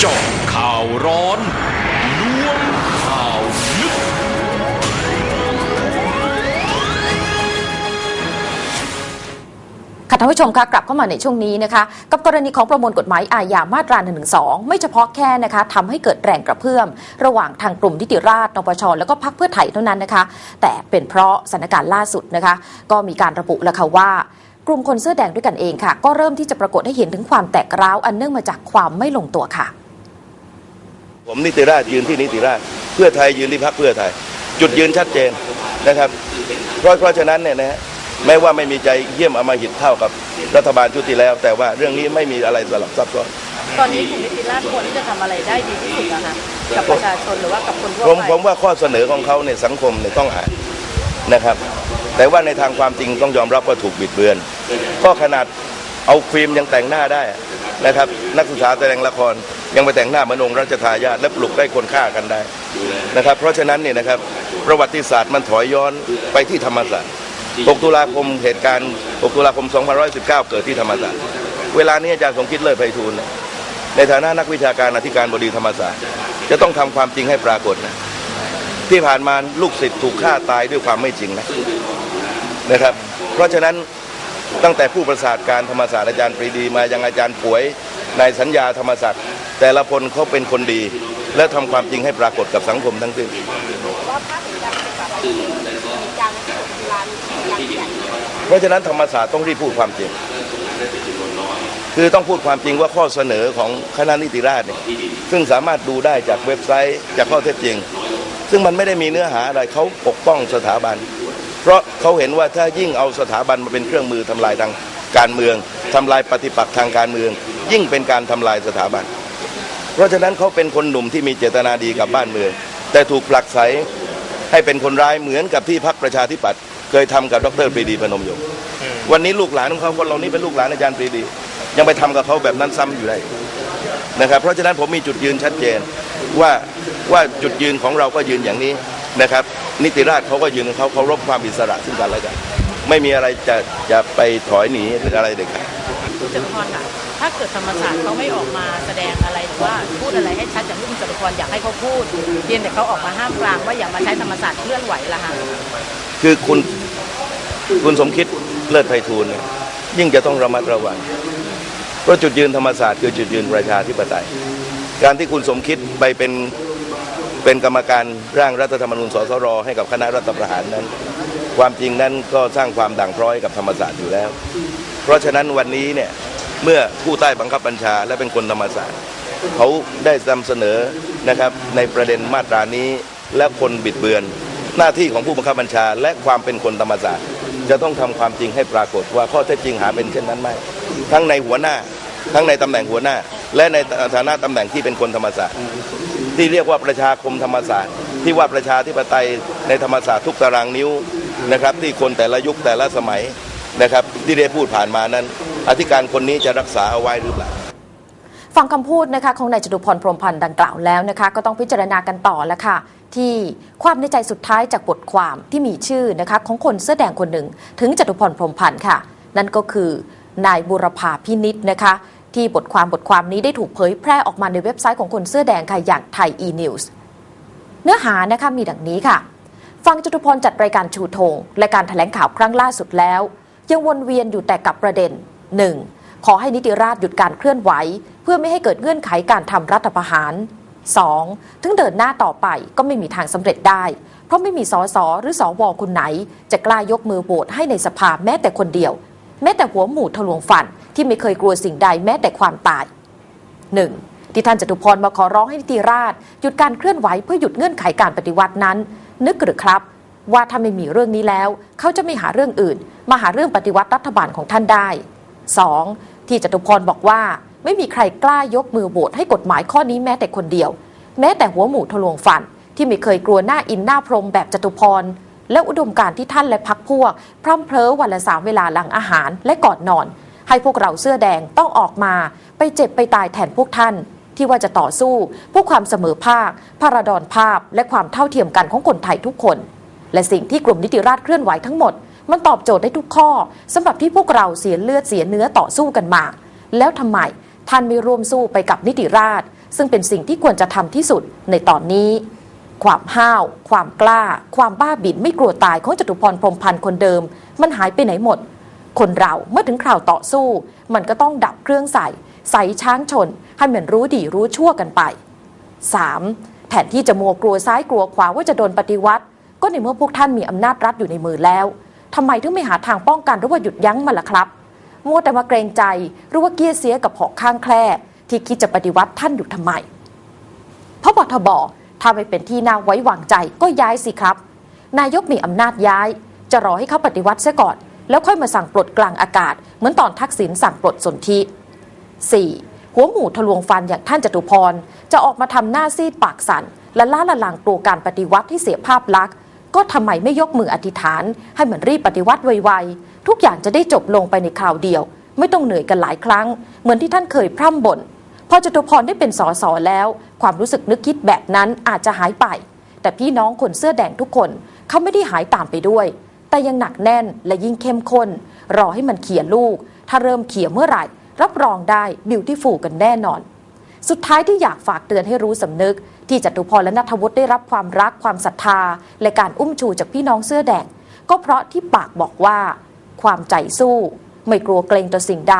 เจาะข่าวร้อนล้วงข่าวลึกค่ะท่านผู้ชมคะกลับเข้ามาในช่วงนี้นะคะ กับกรณีของประมวลกฎหมายอาญามาตรา1นึไม่เฉพาะแค่นะคะทำให้เกิดแรงกระเพื่อม ระหว่างทางกลุ่มนิติราษฎรนปชแล้วก็พรรคเพื่อไทยเท่านั้นนะคะ แต่เป็นเพราะสถานการณ์ล่าสุดนะคะ ก็มีการระบุแล้วค่ะว่ากลุ่มคนเสื้อแดงด้วยกันเองค่ะ ก็เริ่มที่จะปรากฏให้เห็นถึงความแตกร้าวอันเนื่องมาจากความไม่ลงตัวค่ะ ผมนิติราชยืนที่นิติราช เพื่อไทยยืนที่พรรคเพื่อไทย จุดยืนชัดเจนนะครับ เพราะเพราะฉะนั้นเนี่ยนะฮะแม้ว่าไม่มีใจเยี่ยมอำมหิตเท่ากับรัฐบาลชุดที่แล้ว แต่ว่าเรื่องนี้ไม่มีอะไรสลับซับซ้อนตอนนี้กลุ่มนิติราษฎร์ควรที่จะทำอะไรได้ดีที่สุดนะคะกับประชาชนหรือว่ากับคนทั่วผมไปผมว่าข้อเสนอของเขาในยสังคมเนี่ยต้องอ่านนะครับ แต่ว่าในทางความจริงต้องยอมรับว่าถูกบิดเบือน ก็ขนาดเอาฟิล์มยังแต่งหน้าได้ นะครับนักศึกษาแสดงละครยังไปแต่งหน้ามือนงรัชทายาทและปลุกได้คนฆ่ากันได้นะครับเพราะฉะนั้นเนี่ยนะครับประวัติศาสตร์มันถอยย้อนไปที่ธรรมศาสตร์ 6 ตุลาคมเหตุการณ์ 6 ตุลาคม 2519 เกิดที่ธรรมศาสตร์ เวลานี้อาจารย์สมคิดเลิศไพฑูรย์ในฐานะนักวิชาการอธิการบดีธรรมศาสตร์ จะต้องทำความจริงให้ปรากฏนะที่ผ่านมาลูกศิษย์ถูกฆ่าตายด้วยความไม่จริงนะนะครับ เพราะฉะนั้น ตั้งแต่ผู้ประสาทการธรรมศาสตร์อาจารย์ปรีดี มายังอาจารย์ป่วยนายสัญญาธรรมศักดิ์แต่ละคนเขาเป็นคนดี และทำความจริงให้ปรากฏกับสังคมทั้งสิ้นเพราะฉะนั้นธรรมศาสตร์ต้องรีบพูดความจริง คือต้องพูดความจริงว่าข้อเสนอของคณะนิติราษฎรเนี่ยซึ่งสามารถดูได้จากเว็บไซต์จากข้อเท็จจริง ซึ่งมันไม่ได้มีเนื้อหาอะไรเขาปกป้องสถาบัน เพราะเขาเห็นว่าถ้ายิ่งเอาสถาบันมาเป็นเครื่องมือทำลายทางการเมืองทำลายปฏิปักษ์ทางการเมือง ยิ่งเป็นการทำลายสถาบัน เพราะฉะนั้นเขาเป็นคนหนุ่มที่มีเจตนาดีกับบ้านเมือง แต่ถูกผลักไสให้เป็นคนร้ายเหมือนกับที่พรรคประชาธิปัตย์เคยทำกับดรปรีดีพนมยงค์วันนี้ลูกหลานของเขาคนเหล่านี้เป็นลูกหลานอาจารย์ปรีดี ยังไปทำกับเขาแบบนั้นซ้ำอยู่ได้นะครับเพราะฉะนั้นผมมีจุดยืนชัดเจนว่าว่าจุดยืนของเราก็ยืนอย่างนี้ นะครับ นิติราชเขาก็ยืนของเขาเคารพความอิสระซึ่งกันและกันไม่มีอะไรจะจะไปถอยหนีหรืออะไรเด็ดขาดคุณจตุพรค่ะ ถ้าเกิดธรรมศาสตร์เขาไม่ออกมาแสดงอะไรหรือว่าพูดอะไรให้ชัดอย่างที่คุณจตุพรอยากให้เขาพูดเพียงแต่เขาออกมาห้ามปรามว่าอย่ามาใช้ธรรมศาสตร์เคลื่อนไหวละค่ะคือคุณคุณสมคิดเลิศไพฑูรย์เนี่ยยิ่งจะต้องระมัดระวัง เพราะจุดยืนธรรมศาสตร์คือจุดยืนประชาธิปไตย การที่คุณสมคิดไปเป็น เป็นกรรมการร่างรัฐธรรมนูญสสรให้กับคณะรัฐประหารนั้น ความจริงนั้นก็สร้างความด่างพร้อยกับธรรมศาสตร์อยู่แล้ว เพราะฉะนั้นวันนี้เนี่ยเมื่อผู้ใต้บังคับบัญชาและเป็นคนธรรมศาสตร์เขาได้นำเสนอนะครับในประเด็นมาตรานี้และคนบิดเบือน หน้าที่ของผู้บังคับบัญชา และความเป็นคนธรรมศาสตร์ จะต้องทำความจริงให้ปรากฏว่าข้อเท็จจริงหาเป็นเช่นนั้นไม่ทั้งในหัวหน้า ทั้งในตำแหน่งหัวหน้า และในฐานะตำแหน่งที่เป็นคนธรรมศาสตร์ ที่เรียกว่าประชาคมธรรมศาสตร์ ที่ว่าประชาธิปไตยในธรรมศาสตร์ทุกตารางนิ้วนะครับ ที่คนแต่ละยุคแต่ละสมัยนะครับ ที่ได้พูดผ่านมานั้น อธิการคนนี้จะรักษาเอาไว้หรือเปล่าฟังคำพูดนะคะของนายจตุพรพรมพันธ์ดังกล่าวแล้วนะคะก็ต้องพิจารณากันต่อแล้วค่ะที่ความในใจสุดท้ายจากบทความที่มีชื่อนะคะของคนเสื้อแดงคนหนึ่ง ถึงจตุพรพรมพันธ์ค่ะ นั่นก็คือนายบุรพาพินิษนะคะ ที่บทความบทความนี้ได้ถูกเผยแพร่ออกมาในเว็บไซต์ของคนเสื้อแดงค่ะอย่างไทย e-news เนื้อหานะคะมีดังนี้ค่ะ ฟังจตุพรจัดรายการชูธงและการถแถลงข่าวครั้งล่าสุดแล้ว ยังวนเวียนอยู่แต่กับประเด็น 1. ขอให้นิติราษฎร์หยุดการเคลื่อนไหว เพื่อไม่ให้เกิดเงื่อนไขการทำรัฐประหาร 2. ถึงเดินหน้าต่อไปก็ไม่มีทางสำเร็จได้ เพราะไม่มีสสหรือสวคนไหน จะกล้ายกมือโหวตให้ในสภาแม้แต่คนเดียว แม้แต่หัวหมูทะลวงฟันที่ไม่เคยกลัวสิ่งใดแม้แต่ความตายหนึ่งที่ท่านจตุพรมาขอร้องให้นิติราษฎร์หยุดการเคลื่อนไหวเพื่อหยุดเงื่อนไขการปฏิวัตินั้น นึกหรือครับ ว่าถ้าไม่มีเรื่องนี้แล้ว เขาจะไม่หาเรื่องอื่น มาหาเรื่องปฏิวัติรัฐบาลของท่านได้ 2. ที่จตุพรบอกว่าไม่มีใครกล้ายกมือโหวตให้กฎหมายข้อนี้แม้แต่คนเดียว แม้แต่หัวหมูทะลวงฟันที่ไม่เคยกลัวหน้าอินหน้าพรมแบบจตุพร และอุดมการที่ท่านและพักพวก พร่ำเพร้อวันละสามเวลาหลังอาหารและก่อนนอน ให้พวกเราเสื้อแดงต้องออกมา ไปเจ็บไปตายแทนพวกท่าน ที่ว่าจะต่อสู้เพื่อความเสมอภาคพาราดอนภาพ และความเท่าเทียมกันของคนไทยทุกคน และสิ่งที่กลุ่มนิติราษฎร์เคลื่อนไหวทั้งหมด มันตอบโจทย์ได้ทุกข้อสำหรับที่พวกเราเสียเลือดเสียเนื้อต่อสู้กันมา แล้วทำไมท่านไม่ร่วมสู้ไปกับนิติราษฎร์ซึ่งเป็นสิ่งที่ควรจะทำที่สุดในตอนนี้ ความห้าว ความกล้า ความบ้าบิ่นไม่กลัวตายของจตุพรพรมพันธ์คนเดิม มันหายไปไหนหมด คนเราเมื่อถึงคราวต่อสู้ มันก็ต้องดับเครื่องใส่ ใส่ช้างชน ให้มันรู้ดีรู้ชั่วกันไป 3. แทนที่จะมัวกลัวซ้ายกลัวขวาว่าจะโดนปฏิวัติ ก็ในเมื่อพวกท่านมีอำนาจรัฐอยู่ในมือแล้วทำไมถึงไม่หาทางป้องกันหรือว่าหยุดยั้งมันล่ะครับมัวแต่มาเกรงใจหรือว่าเกียเสียกับหอกข้างแคร่ที่คิดจะปฏิวัติท่านอยู่ทำไมพบทบ ถ้าไม่เป็นที่น่าไว้วางใจก็ย้ายสิครับ นายกมีอำนาจย้าย จะรอให้เขาปฏิวัติซะก่อน แล้วค่อยมาสั่งปลดกลางอากาศ เหมือนตอนทักษิณสั่งปลดสนธิ 4. หัวหมูทะลวงฟันอย่างท่านจตุพร จะออกมาทำหน้าซีดปากสัน่นและล้าละลางกลัวการปฏิวัติที่เสียภาพลักษณ์ก็ทำไมไม่ยกมืออธิษฐาน ให้เหมือนรีบปฏิวัติไวๆทุกอย่างจะได้จบลงไปในคราวเดียว ไม่ต้องเหนื่อยกันหลายครั้ง เหมือนที่ท่านเคยพร่ำบ่น พอจตุพรได้เป็นสสแล้ว ความรู้สึกนึกคิดแบบนั้นอาจจะหายไป แต่พี่น้องคนเสื้อแดงทุกคนเขาไม่ได้หายตามไปด้วย แต่ยังหนักแน่นและยิ่งเข้มข้น รอให้มันเขี่ยลูก ถ้าเริ่มเขี่ยเมื่อไหร่ รับรองได้บิวตี้ฟูกันแน่นอน สุดท้ายที่อยากฝากเตือนให้รู้สำนึก ที่จตุพรและนัทวุฒิได้รับความรักความศรัทธา และการอุ้มชูจากพี่น้องเสื้อแดง ก็เพราะที่ปากบอกว่า ความใจสู้ ไม่กลัวเกรงต่อสิ่งใด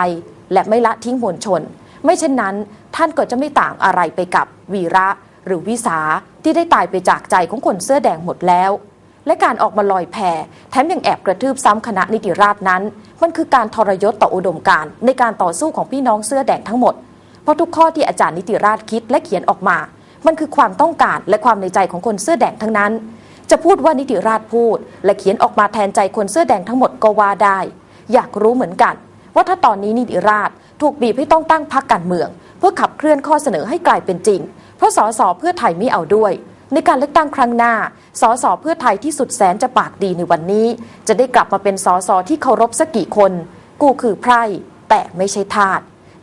และไม่ละทิ้งมวลชน ไม่เช่นนั้น ท่านก็จะไม่ต่างอะไรไปกับวีระหรือวิสาที่ได้ตายไปจากใจของคนเสื้อแดงหมดแล้ว และการออกมาลอยแพแถมยังแอบกระทืบซ้ำคณะนิติราษนั้น มันคือการทรยศต่ออุดมการณ์ในการต่อสู้ของพี่น้องเสื้อแดงทั้งหมด เพราะทุกข้อที่อาจารย์นิติราษคิดและเขียนออกมา มันคือความต้องการและความในใจของคนเสื้อแดงทั้งนั้น จะพูดว่านิติราษพูด และเขียนออกมาแทนใจคนเสื้อแดงทั้งหมดก็ว่าได้ อยากรู้เหมือนกัน ว่าถ้าตอนนี้นิติราษ ถูกบีบให้ต้องตั้งพรรคการเมือง เพื่อขับเคลื่อนข้อเสนอให้กลายเป็นจริง เพราะสสเพื่อไทยไม่เอาด้วย ในการเลือกตั้งครั้งหน้า สสเพื่อไทยที่สุดแสนจะปากดีในวันนี้ จะได้กลับมาเป็นสสที่เคารพสักกี่คน กูคือไพร่แต่ไม่ใช่ทาส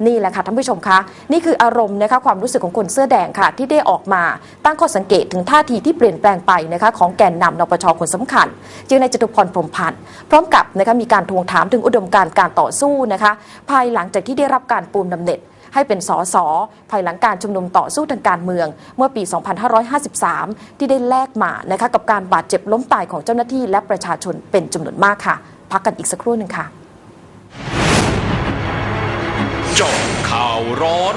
นี่แหละค่ะท่านผู้ชมคะ นี่คืออารมณ์นะคะความรู้สึกของคนเสื้อแดงค่ะ ที่ได้ออกมาตั้งข้อสังเกตถึงท่าทีที่เปลี่ยนแปลงไปนะคะของแกนนำนปชคนสำคัญจึงในจตุพรพรมพันธ์พร้อมกับนะคะมีการทวงถามถึงอุดมการณ์การต่อสู้นะคะ ภายหลังจากที่ได้รับการปูนนำเน็ตให้เป็นสสภายหลังการชุมนุมต่อสู้ทางการเมือง เมื่อปี 2553 ที่ได้แลกมานะคะกับการบาดเจ็บล้มตายของเจ้าหน้าที่และประชาชนเป็นจำนวนมากค่ะ พักกันอีกสักครู่หนึ่งค่ะ เจาะข่าวร้อน